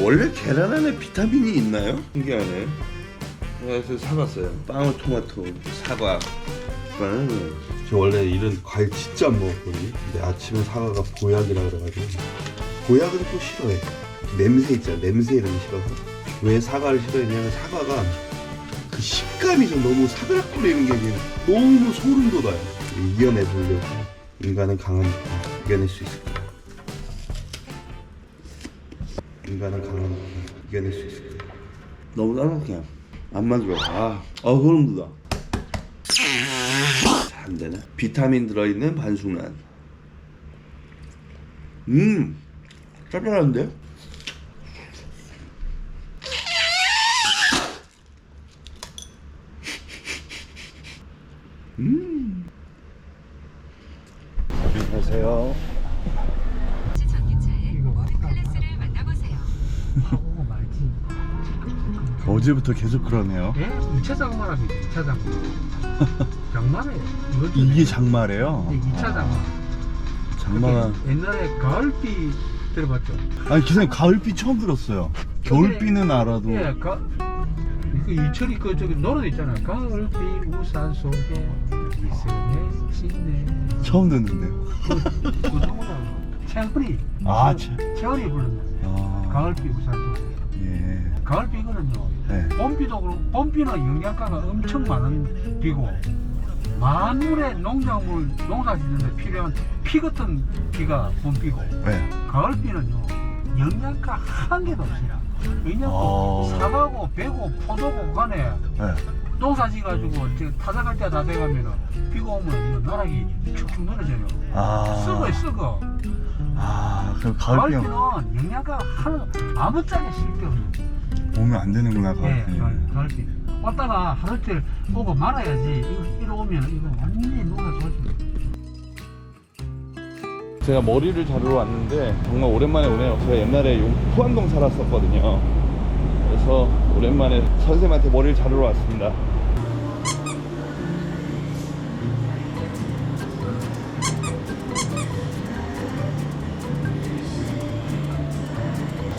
원래 계란 안에 비타민이 있나요? 신기하네. 그래서 사봤어요. 빵, 토마토, 사과, 바나나. 저 원래 이런 과일 진짜 안 먹었거든요. 근데 아침에 사과가 보약이라 그래가지고 보약은 또 싫어해. 냄새 있잖아. 냄새 이런 거 싫어서. 왜 사과를 싫어했냐면 사과가 그 식감이 좀 너무 사그락거리는 게 그냥 너무 소름 돋아요. 이겨내 보려고 인간은 강하니까 이겨낼 수 있을 거 인간은 강하니까 이겨낼 수 있을 거야. 너무 따뜻해. 안 만들어. 아, 아 소름 돋아. 잘안 되네. 비타민 들어있는 반숙란. 음, 짭짤한데? 음. 안녕하세요. 어제부터 계속 그러네요. 예? 2차 장만 합니다. 2차 장만. 장만해요. 이것도 이게 장마래요. 이제 2차 장만. 장마가. 옛날에 가을비 들어봤죠? 아니 기사님 가을비 처음 들었어요. 겨울비는 알아도. 예, 가, 그 이철이 그 저기 노래 있잖아요. 가을비 우산 속에 이슬에 씻네. 처음 듣는데요. 그 누구나 채원이. 아, 채- 채원이 부르는 아, 가을비 우산 속에. 예. 가을비 이거는요. 네. 봄비도 그렇고 봄비는 영양가가 엄청 많은 비고 만물의 농작물 농사 짓는데 필요한 피 같은 비가 봄비고 네. 가을 비는요 영양가 한 개도 없어요 왜냐면 아. 사과고 배고 포도고 간에 네. 농사 지가지고 타작할 때 다 돼가면은 비가 오면 이거 나락이 축축 늘어져요 아. 썩어요 썩어 아, 그럼 가을비 가을비는 영양가 하나 아무짝에 쓸데 없는 오면 안 되는구나 네, 가을비. 가을, 가을비. 왔다가 하루 이틀 오고 말아야지. 이거 이러 오면 이거 완전히 누가 좋아집니다. 제가 머리를 자르러 왔는데 정말 오랜만에 오네요. 제가 옛날에 용- 후안동 살았었거든요. 그래서 오랜만에 선생님한테 머리를 자르러 왔습니다.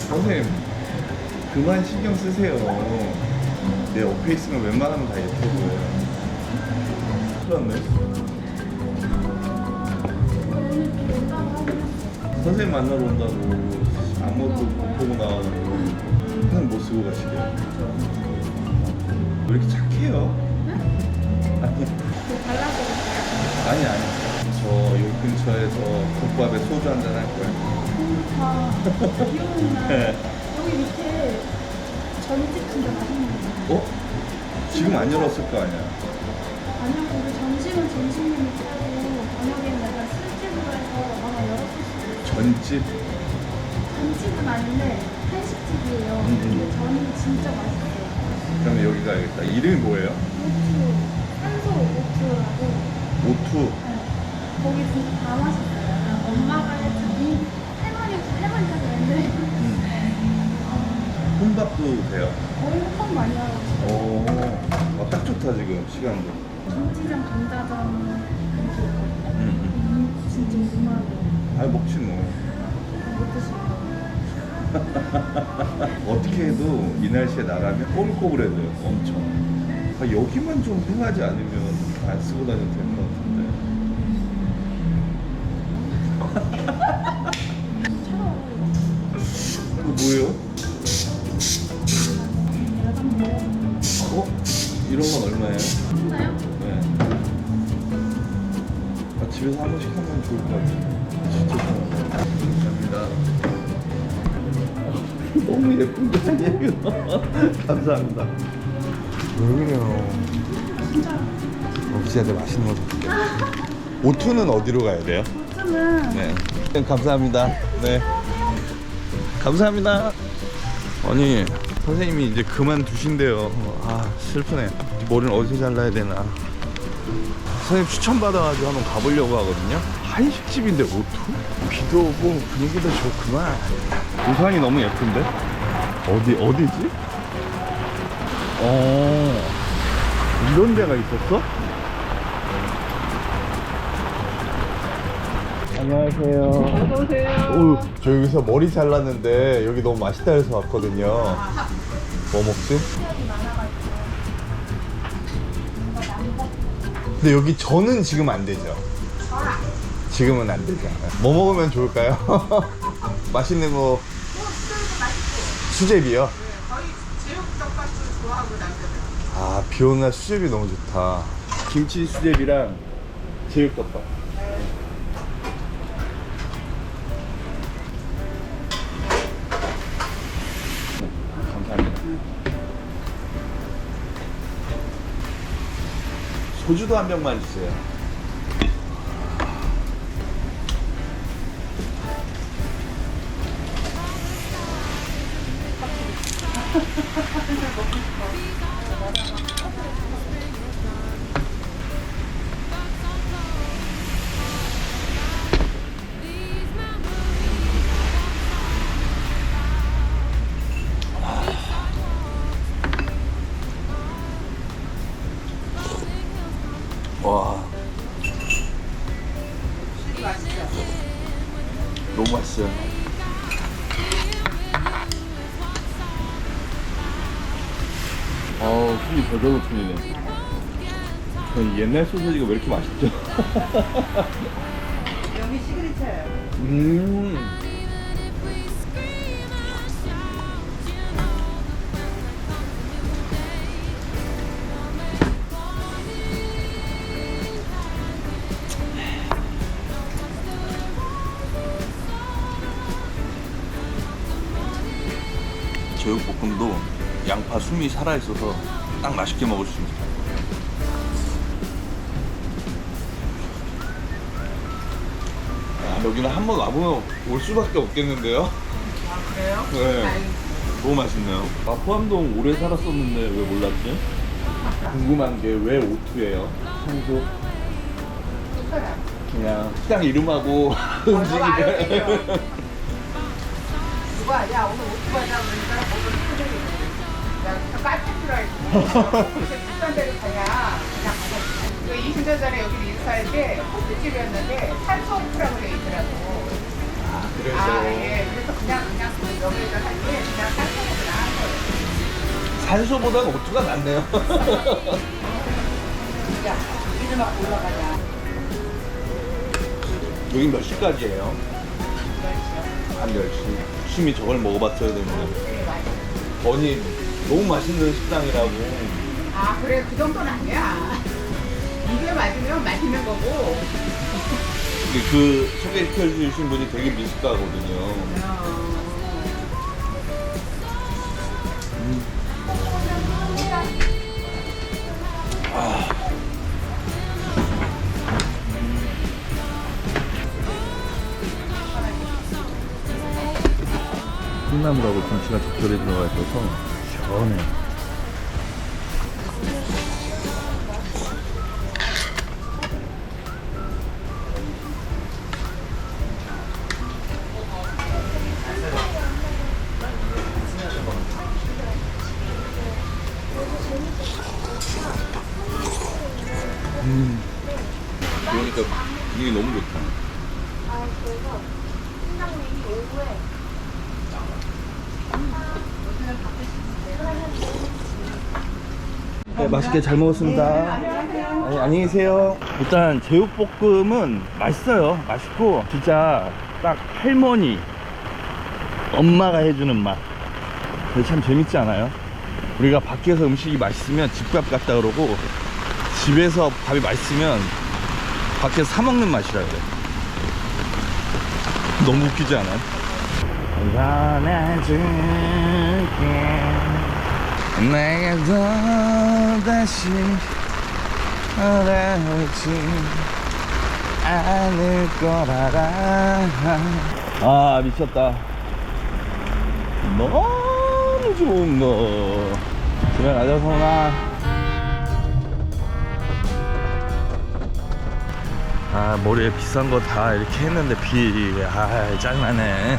선생님, 그만 신경 쓰세요. 내 옆에 있으면 웬만하면 다 예뻐 보여요. 났네. 선생님 만나러 온다고 아무것도 못 보고 나와가지고 항상 못 쓰고 가시게요. 왜 이렇게 착해요? 아니, 아니, 아니. 저 요 근처에서 국밥에 소주 한잔 할 거예요. 아, 귀여운 날. 네. 여기 밑에 전집 진짜 맛있는 거. 어? 지금 안 열었을 거 아니야. 아니요, 근데 점심은 점심님이 차고 저녁에는 내가 술집으로 해서 아마 열었을 수도 있어요. 전집. 점집은 아닌데 한식집이에요. 음, 음. 근데 전이 진짜 맛있어요. 그러면 여기 가야겠다. 이름이 뭐예요? 오투, 산소 오투라고. 오투. 네. 거기 진짜 다 맛있어요. 엄마가 해준 이 할머니, 할머니가 그랬는데 혼밥도 돼요. 거의 호빵 많이 하고. 오, 아, 딱 좋다 지금 시간도. 김치전, 감자전 이렇게 음, 음. 음, 진짜 아 먹지 뭐. 못 드시고. 어떻게 해도 이 날씨에 나가면 꼬불꼬불해져요 엄청 아, 여기만 좀 행하지 않으면 안 쓰고 다녀도 될 것 같은데 이거 뭐예요? 이런 건 얼마예요? 했나요? 네. 아, 집에서 한 번씩 하면 좋을 것 같아요 진짜 좋아요 감사합니다 너무 예쁜 거 아니에요? 감사합니다 여기요 없애야 돼 맛있는 거 사줄게 오투는 어디로 가야 돼요? 저는 네 감사합니다 네 감사합니다 아니 선생님이 이제 그만두신대요 아 슬프네 머리는 어디서 잘라야 되나 선생님 추천받아가지고 한번 가보려고 하거든요 한식집인데 오투? 비도 오고 분위기도 좋구만 우산이 너무 예쁜데? 어디 어디지? 어 이런 데가 있었어? 안녕하세요. 어서오세요. 저 여기서 머리 잘랐는데 여기 너무 맛있다 해서 왔거든요. 뭐 먹지? 근데 여기 저는 지금 안 되죠? 지금은 안 되죠. 뭐 먹으면 좋을까요? 맛있는 거. 수제비요? 거의 제육덮밥도 좋아하고 남자들. 아, 비 오는 날 수제비 너무 좋다. 김치 수제비랑 제육덮밥. 소주도 한 병만 주세요. 술이 벌써 높이네. 옛날 소세지가 왜 이렇게 맛있죠? 여기 시그니처예요. 음. 제육볶음도 양파 숨이 살아있어서 딱 맛있게 먹을 수 있습니다. 아, 여기는 한 번 와보면 올 수밖에 없겠는데요? 아, 그래요? 네. 다행이다. 너무 맛있네요. 아, 포함동 오래 살았었는데 왜 몰랐지? 궁금한 게 왜 오투예요? 평소 좋더라. 그냥 식당 이름하고 음식이 알려주세요. 누가, 야, 오늘 오토 가자. 그러니까 야, 들어있고. 그렇게 비싼 데를 가냐. 그냥. 그 20년 전에 여기 인사할 때 호프집이었는데 산소 오프라고 돼 있더라고. 아, 그래서 아, 예. 그래서 그냥, 그냥 그 여기에서 할때 그냥 산소 오프라 한 거예요. 산소보다는 오투가 낫네요. 야, 이리 막 올라가자. 여기 몇 시까지예요? 한 10시. 심이 저걸 먹어봤어야 되는데. 되게 맛있어. 아니, 너무 맛있는 식당이라고. 아 그래 그 정도는 아니야 입에 맞으면 맛있는 거고 근데 그 소개시켜 주신 분이 되게 미식가거든요. 어, 콩나물하고 김치가 적절히 들어가 있어서 시원해. 음. 그러니까 분위기 너무 좋다. 아, 네, 맛있게 잘 먹었습니다. 아니, 안녕히 계세요. 일단 제육볶음은 맛있어요. 맛있고 진짜 딱 할머니, 엄마가 해주는 맛. 근데 참 재밌지 않아요? 우리가 밖에서 음식이 맛있으면 집밥 같다 그러고 집에서 밥이 맛있으면 밖에서 사 먹는 맛이라 그래. 너무 웃기지 않아요? 전해줄게. 내가 더 다시 돌아오지 않을 거라라. 아 미쳤다. 너무 좋은 거. 집에 가자 성훈아 아 머리에 비싼 거 다 이렇게 했는데 비아 짜증나네